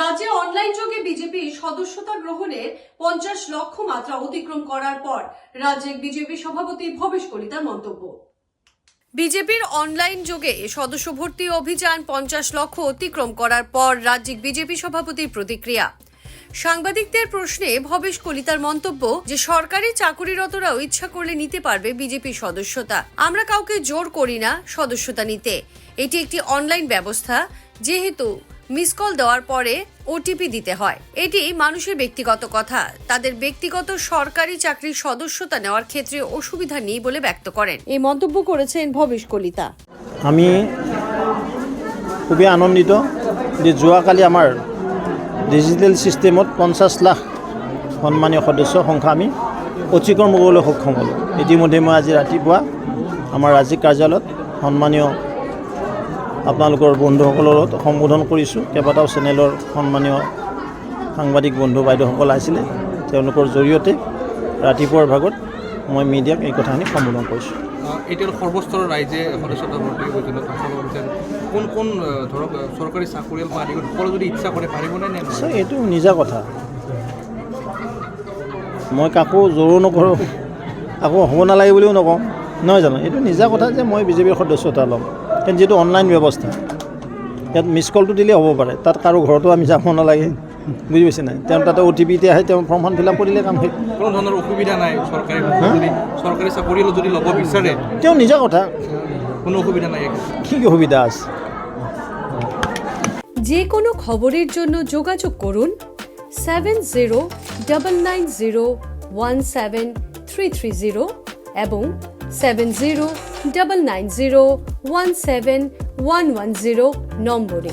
রাজ্যে অনলাইন যোগে বিজেপি সদস্যতা গ্রহণের পঞ্চাশ লক্ষ মাত্রা অতিক্রম করার পর রাজ্যের বিজেপি সভাপতি ভবেশ কলিতার মন্তব্য। বিজেপির অনলাইন যোগে সদস্য ভর্তি অভিযান পঞ্চাশ লক্ষ অতিক্রম করার পর রাজ্যিক বিজেপি সভাপতির প্রতিক্রিয়া। সাংবাদিকদের প্রশ্নে ভবেশ কলিতার মন্তব্য যে সরকারি চাকুরিরতরাও ইচ্ছা করলে নিতে পারবে বিজেপি সদস্যতা। আমরা কাউকে জোর করি না সদস্যতা নিতে। এটি একটি অনলাইন ব্যবস্থা, যেহেতু মিস কল দেওয়ার পরে ওটিপি দিতে হয়। এটি মানুষের ব্যক্তিগত কথা। তাদের ব্যক্তিগত সরকারি চাকরির সদস্যতা নেওয়ার ক্ষেত্রে অসুবিধা নেই বলে ব্যক্ত করেন। এই মন্তব্য করেছেন ভবেশ কলিতা। আমি খুবই আনন্দিত যে যোৱাকালি আমাৰ ডিজিটেল ছিষ্টেমত পঞ্চাছ লাখ সন্মানীয় সদস্য সংখ্যা আমি অতিক্ৰম কৰিবলৈ সক্ষম হ'লোঁ। ইতিমধ্যে মই আজি ৰাতিপুৱা আমাৰ ৰাজ্যিক কাৰ্যালয়ত সন্মানীয় আপোনালোকৰ বন্ধুসকলৰ সম্বোধন কৰিছোঁ। কেইবাটাও চেনেলৰ সন্মানীয় সাংবাদিক বন্ধু বাইদেউসকল আহিছিলে। তেওঁলোকৰ জৰিয়তে ৰাতিপুৱাৰ ভাগত মই মিডিয়াক এই কথাখিনি সম্বোধন কৰিছোঁ। এতিয়া সৰ্বস্তৰৰ ৰাইজে সদস্যতা বিচাৰে কোন কোন ধৰক চৰকাৰী চাকৰিয়াল বা আদি সকলো যদি ইচ্ছা কৰে পাৰিবনে নে এইটো নিজা কথা। মই কাকো জোৰো নকৰোঁ কাকো হ'ব নালাগে বুলিও নকওঁ। নহয় জানো? এইটো নিজা কথা যে মই বিজেপিৰ সদস্যতা ল'ম। কাৰণ যিটো অনলাইন ব্যৱস্থা ইয়াত মিছ কলটো দিলেই হ'ব পাৰে। তাত কাৰো ঘৰতো আমি যাব নালাগে বুজি পাইছে নাই? তেওঁ তাতে অ' টি পিতে আহে তেওঁ ফৰ্মখন ফিল আপ কৰিলে কাম শেষ কোনো ধৰণৰ অসুবিধা নাই চৰকাৰী চাকৰিয়াল যদি ল'ব বিচাৰে। তেওঁ নিজা কথা। কোনো অসুবিধা নাই কি কি সুবিধা আছে? যে কোনো খবরের জন্য যোগাযোগ করুন seven zero double nine zero one seven three three zero এবং seven zero double nine zero one seven one one zero নম্বরে